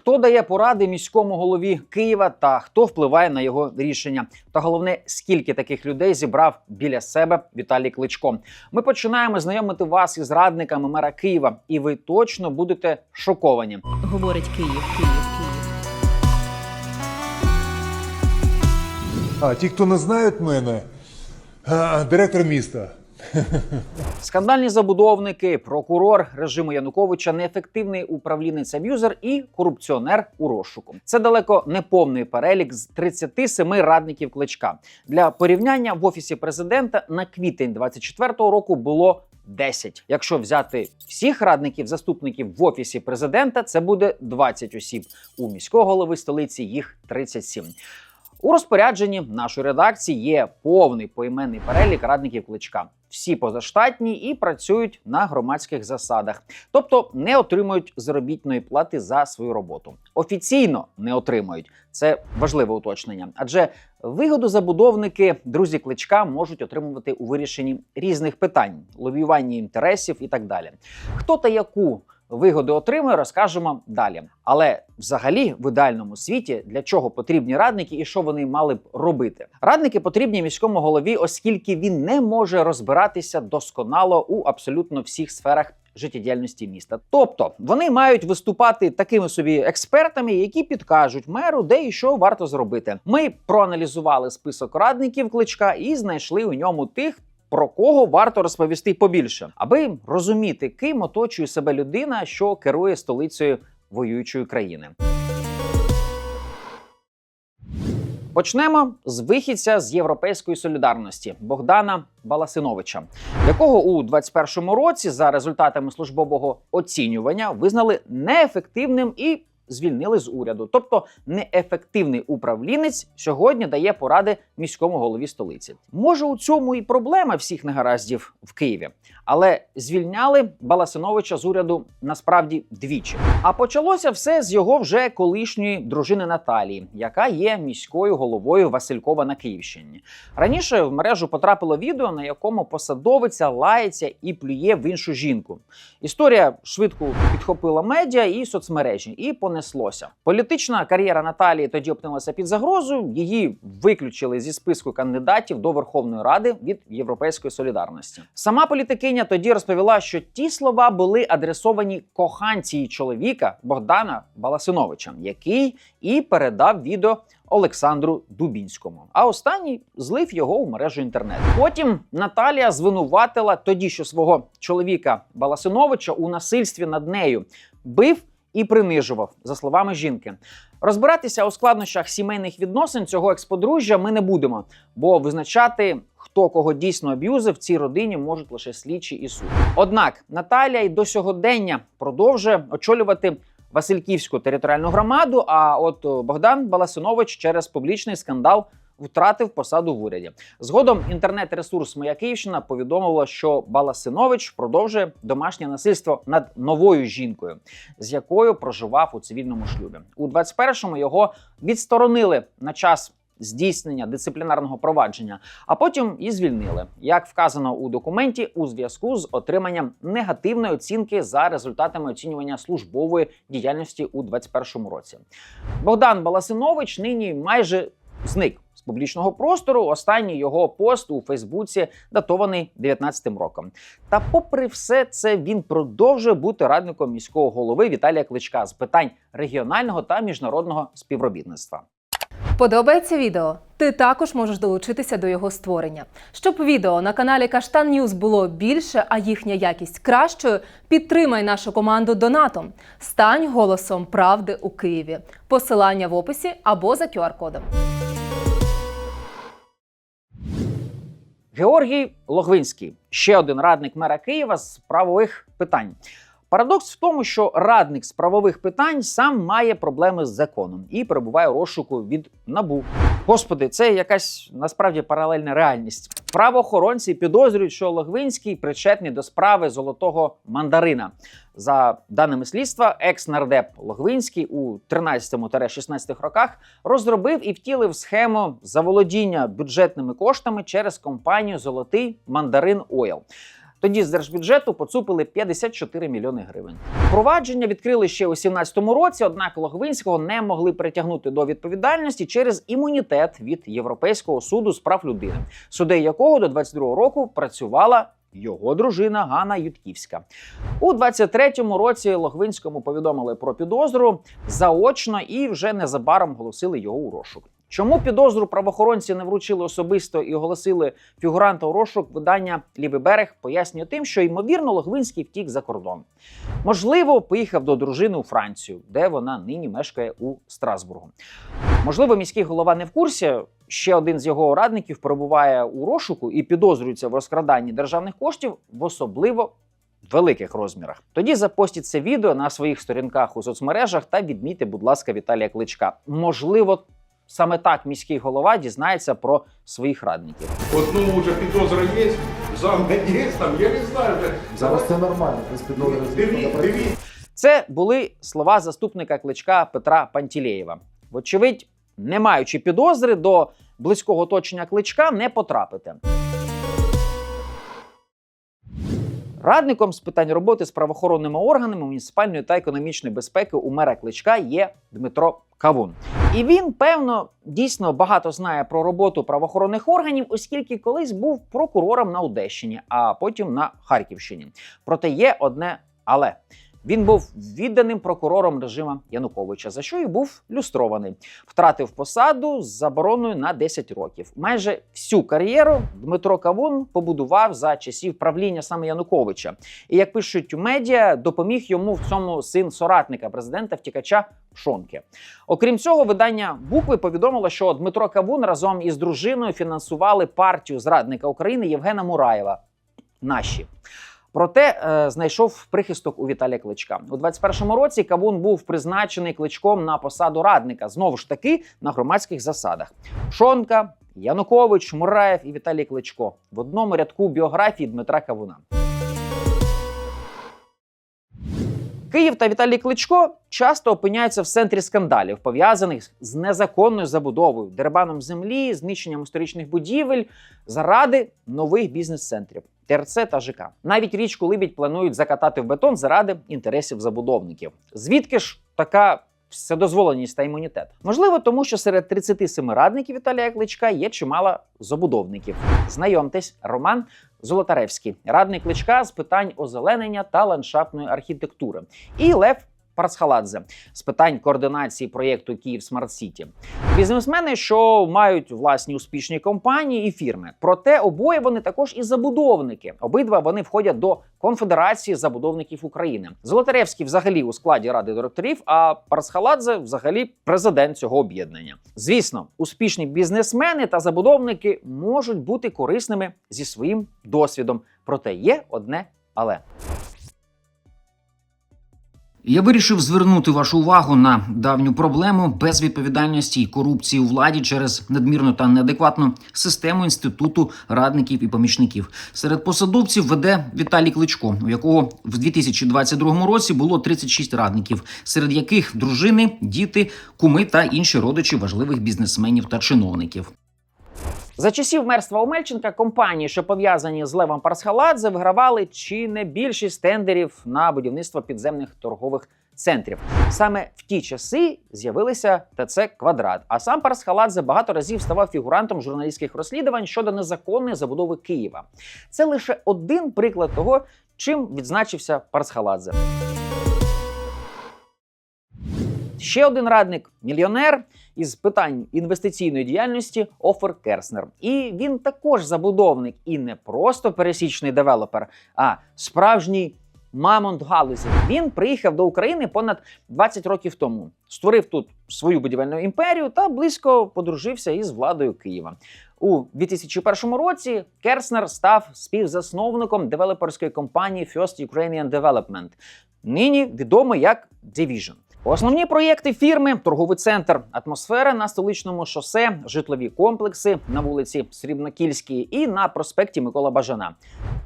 Хто дає поради міському голові Києва та хто впливає на його рішення? Та головне, скільки таких людей зібрав біля себе Віталій Кличко. Ми починаємо знайомити вас із радниками мера Києва, і ви точно будете шоковані. Говорить Київ, Київ, Київ. А ті, хто не знають мене, а, директор міста. Скандальні забудовники, прокурор режиму Януковича, неефективний управлінець аб'юзер і корупціонер у розшуку. Це далеко не повний перелік з 37 радників кличка. Для порівняння в офісі президента на квітень 24-го року було 10. Якщо взяти всіх радників заступників в офісі президента, це буде 20 осіб. У міського голови столиці їх 37. У розпорядженні нашої редакції є повний поіменний перелік радників кличка. Всі позаштатні і працюють на громадських засадах, тобто не отримують заробітної плати за свою роботу. Офіційно не отримують. Це важливе уточнення, адже вигоду забудовники, друзі кличка можуть отримувати у вирішенні різних питань, лобіюванні інтересів і так далі. Хто та яку вигоду отримує, розкажемо далі. Але взагалі, в ідеальному світі для чого потрібні радники і що вони мали б робити? Радники потрібні міському голові, оскільки він не може розбиратися досконало у абсолютно всіх сферах. Життєдіяльності міста, тобто вони мають виступати такими собі експертами, які підкажуть меру, де і що варто зробити. Ми проаналізували список радників кличка і знайшли у ньому тих, про кого варто розповісти побільше, аби розуміти, ким оточує себе людина, що керує столицею воюючої країни. Почнемо з вихідця з європейської солідарності Богдана Баласиновича, якого у 2021 році за результатами службового оцінювання визнали неефективним і звільнили з уряду. Тобто неефективний управлінець сьогодні дає поради міському голові столиці. Може, у цьому і проблема всіх негараздів в Києві, але звільняли Баласиновича з уряду насправді двічі. А почалося все з його вже колишньої дружини Наталії, яка є міською головою Василькова на Київщині. Раніше в мережу потрапило відео, на якому посадовиця лається і плює в іншу жінку. Історія швидко підхопила медіа і соцмережі, і понеслося. Політична кар'єра Наталії тоді опинилася під загрозою. Її виключили зі списку кандидатів до Верховної Ради від Європейської солідарності. Сама політикиня тоді розповіла, що ті слова були адресовані коханці її чоловіка Богдана Баласиновича, який і передав відео Олександру Дубінському. А останній злив його у мережу інтернет. Потім Наталія звинуватила тоді, що свого чоловіка Баласиновича у насильстві над нею бив і принижував, за словами жінки. Розбиратися у складнощах сімейних відносин цього експодружжя ми не будемо, бо визначати, хто кого дійсно аб'юзив в цій родині можуть лише слідчі і суд. Однак Наталія й до сьогодення продовжує очолювати Васильківську територіальну громаду. А от Богдан Баласинович через публічний скандал втратив посаду в уряді. Згодом інтернет-ресурс Моя Київщина повідомила, що Баласинович продовжує домашнє насильство над новою жінкою, з якою проживав у цивільному шлюбі. У 21-му його відсторонили на час. Здійснення дисциплінарного провадження, а потім і звільнили, як вказано у документі, у зв'язку з отриманням негативної оцінки за результатами оцінювання службової діяльності у 2021 році. Богдан Баласинович нині майже зник публічного простору. Останній його пост у Фейсбуці датований 19-м роком. Та, попри все це, він продовжує бути радником міського голови Віталія Кличка з питань регіонального та міжнародного співробітництва. Подобається відео? Ти також можеш долучитися до його створення. Щоб відео на каналі Каштан Ньюз було більше, а їхня якість кращою, підтримай нашу команду донатом. Стань голосом правди у Києві. Посилання в описі або за QR-кодом. Георгій Логвинський ще один радник мера Києва з правових питань. Парадокс в тому, що радник з правових питань сам має проблеми з законом і перебуває у розшуку від набу. Господи, це якась насправді паралельна реальність. Правоохоронці підозрюють, що Логвинський причетний до справи золотого мандарина. За даними слідства, екс-нардеп Логвинський у 13-16 роках розробив і втілив схему заволодіння бюджетними коштами через компанію Золотий мандарин Ойл. Тоді з держбюджету поцупили 54 мільйони гривень. Провадження відкрили ще у 17-му році, однак Логвинського не могли притягнути до відповідальності через імунітет від Європейського суду з прав людини, суддею якого до 22-го року працювала його дружина Ганна Ютківська. У 23-му році Логвинському повідомили про підозру заочно і вже незабаром оголосили його у розшук. Чому підозру правоохоронці не вручили особисто і оголосили фігуранта у розшук видання Лівий берег пояснює тим, що ймовірно Логвинський втік за кордон. Можливо, поїхав до дружини у Францію, де вона нині мешкає у Страсбургу. Можливо, міський голова не в курсі. Ще один з його радників перебуває у розшуку і підозрюється в розкраданні державних коштів в особливо великих розмірах. Тоді запостіть це відео на своїх сторінках у соцмережах та відмітьте, будь ласка, Віталія Кличка. Можливо, саме так міський голова дізнається про своїх радників. Одному ну уже підозра є, замка є, там, я не знаю. вже. Зараз це нормально, без підозри. Це були слова заступника кличка Петра Пантілеєва. Вочевидь, не маючи підозри до близького оточення кличка, не потрапити. Радником з питань роботи з правоохоронними органами муніципальної та економічної безпеки у мера кличка є Дмитро Кавун. І він, певно, дійсно багато знає про роботу правоохоронних органів, оскільки колись був прокурором на Одещині, а потім на Харківщині. Проте є одне але. Він був відданим прокурором режима Януковича, за що і був люстрований. Втратив посаду з забороною на 10 років. Майже всю кар'єру Дмитро Кавун побудував за часів правління саме Януковича. І як пишуть у медіа, допоміг йому в цьому син соратника президента втікача Пшонки. Окрім цього, видання букви повідомило, що Дмитро Кавун разом із дружиною фінансували партію зрадника України Євгена Мураєва. Наші. Проте е, знайшов прихисток у Віталія Кличка. У 21-му році Кавун був призначений кличком на посаду радника знову ж таки на громадських засадах. Шонка, Янукович, Мураєв і Віталій Кличко в одному рядку біографії Дмитра Кавуна. Київ та Віталій Кличко часто опиняються в центрі скандалів, пов'язаних з незаконною забудовою, дербаном землі, знищенням історичних будівель заради нових бізнес-центрів. ТРЦ та ЖК. Навіть річку Либідь планують закатати в бетон заради інтересів забудовників. Звідки ж така вседозволеність та імунітет? Можливо, тому що серед 37 радників Віталія Кличка є чимало забудовників. Знайомтесь, Роман Золотаревський, радник Кличка з питань озеленення та ландшафтної архітектури, і Лев Парцхаладзе з питань координації проєкту Київ Смарт Сіті. Бізнесмени, що мають власні успішні компанії і фірми. Проте обоє вони також і забудовники. Обидва вони входять до Конфедерації забудовників України. Золотаревський взагалі у складі ради директорів, а Парсхаладзе взагалі президент цього об'єднання. Звісно, успішні бізнесмени та забудовники можуть бути корисними зі своїм досвідом. Проте є одне але. Я вирішив звернути вашу увагу на давню проблему безвідповідальності і корупції у владі через надмірну та неадекватну систему інституту радників і помічників. Серед посадовців веде Віталій Кличко, у якого в 2022 році було 36 радників, серед яких дружини, діти, куми та інші родичі важливих бізнесменів та чиновників. За часів мерства Омельченка компанії, що пов'язані з Левом Парсхаладзе, вигравали чи не більшість тендерів на будівництво підземних торгових центрів. Саме в ті часи з'явилися ТЦ Квадрат. А сам Парсхаладзе багато разів ставав фігурантом журналістських розслідувань щодо незаконної забудови Києва. Це лише один приклад того, чим відзначився Парсхаладзе. Ще один радник мільйонер із питань інвестиційної діяльності Офер Керснер. І він також забудовник і не просто пересічний девелопер, а справжній мамонт галузі. Він приїхав до України понад 20 років тому, створив тут свою будівельну імперію та близько подружився із владою Києва. У 2001 році Керснер став співзасновником девелоперської компанії First Ukrainian Development, нині відомо як Division. Основні проєкти фірми торговий центр Атмосфера на столичному шосе, житлові комплекси на вулиці Срібнокільській і на проспекті Микола Бажана,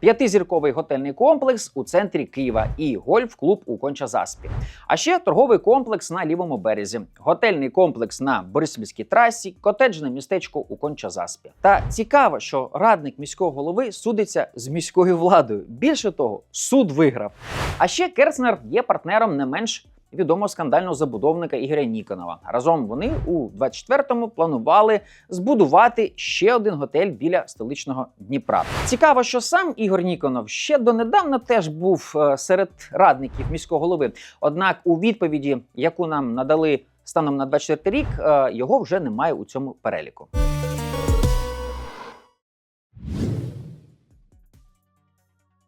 п'ятизірковий готельний комплекс у центрі Києва і гольф-клуб у Конча-Заспі. А ще торговий комплекс на лівому березі, готельний комплекс на Бориспільській трасі, котеджне містечко у Конча-Заспі. Та цікаво, що радник міського голови судиться з міською владою. Більше того, суд виграв. А ще Керцнер є партнером не менш відомого скандального забудовника Ігоря Ніконова. Разом вони у 24-му планували збудувати ще один готель біля столичного Дніпра. Цікаво, що сам Ігор Ніконов ще донедавна теж був е, серед радників міського голови. Однак у відповіді, яку нам надали станом на 24 рік, е, його вже немає у цьому переліку.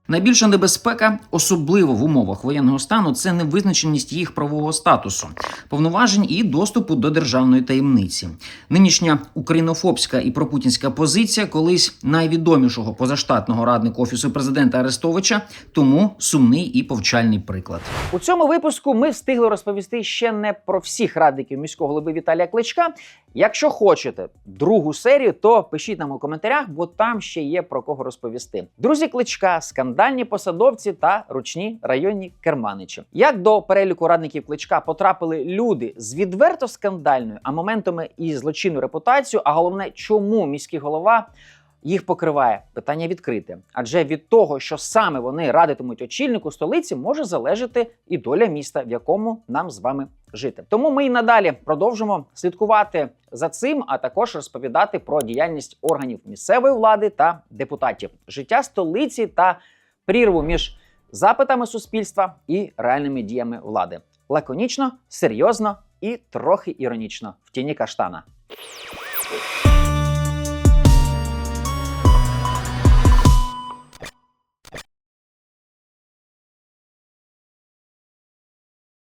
Найбільша небезпека, особливо в умовах воєнного стану, це невизначеність їх правового статусу, повноважень і доступу до державної таємниці. Нинішня українофобська і пропутінська позиція колись найвідомішого позаштатного радника офісу президента Арестовича, тому сумний і повчальний приклад. У цьому випуску ми встигли розповісти ще не про всіх радників міського голови Віталія Кличка. Якщо хочете другу серію, то пишіть нам у коментарях, бо там ще є про кого розповісти. Друзі Кличка, скандальні посадовці та ручні районні керманичі. Як до переліку радників Кличка потрапили люди з відверто скандальною, а моментами і злочинною репутацією, а головне, чому міський голова їх покриває питання відкрите. Адже від того, що саме вони радитимуть очільнику столиці, може залежати і доля міста, в якому нам з вами жити. Тому ми і надалі продовжимо слідкувати за цим, а також розповідати про діяльність органів місцевої влади та депутатів, життя столиці та прірву між запитами суспільства і реальними діями влади. Лаконічно, серйозно і трохи іронічно в тіні каштана.